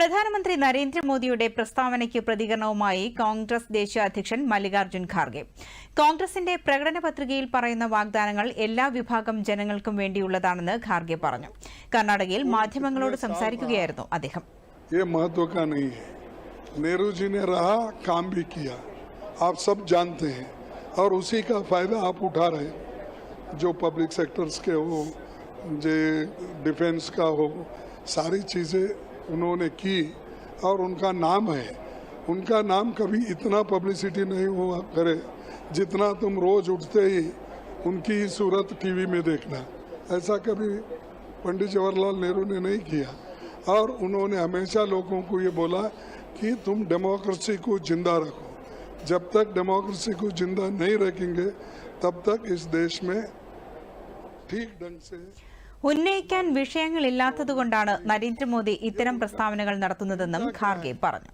പ്രധാനമന്ത്രി നരേന്ദ്രമോദിയുടെ പ്രസ്താവനയ്ക്ക് പ്രതികരണവുമായി കോൺഗ്രസ് ദേശീയ അധ്യക്ഷൻ മല്ലികാർജ്ജുൻ ഖാർഗെ കോൺഗ്രസിന്റെ പ്രകടന പത്രികയിൽ പറയുന്ന വാഗ്ദാനങ്ങൾ എല്ലാ വിഭാഗം ജനങ്ങൾക്കും വേണ്ടിയുള്ളതാണെന്ന് ഖാർഗെ പറഞ്ഞു കർണാടകയിൽ മാധ്യമങ്ങളോട് സംസാരിക്കുകയായിരുന്നു അദ്ദേഹം ये महत्व का नहीं है नेहरू जी ने रहा काम भी किया आप सब जानते हैं और उसी का फायदा आप उठा रहे हैं जो पब्लिक सेक्टर्स के हो जो डिफेंस का हो सारी चीज़ें उन्होंने की और उनका नाम है। उनका नाम कभी इतना पब्लिसिटी नहीं हुआ करे जितना तुम रोज उठते ही उनकी सूरत टीवी में देखना। ऐसा कभी पंडित जवाहरलाल नेहरू ने नहीं किया। और उन्होंने हमेशा लोगों को ये बोला कि तुम डेमोक्रेसी को ज़िंदा रखो। जब तक डेमोक्रेसी को ज़िंदा नहीं रखेंगे, तब तक इस देश में ठीक ढंग से ഉന്നയിക്കാൻ വിഷയങ്ങളില്ലാത്തതുകൊണ്ടാണ് നരേന്ദ്രമോദി ഇത്തരം പ്രസ്താവനകൾ നടത്തുന്നതെന്നും ഖാർഗെ പറഞ്ഞു.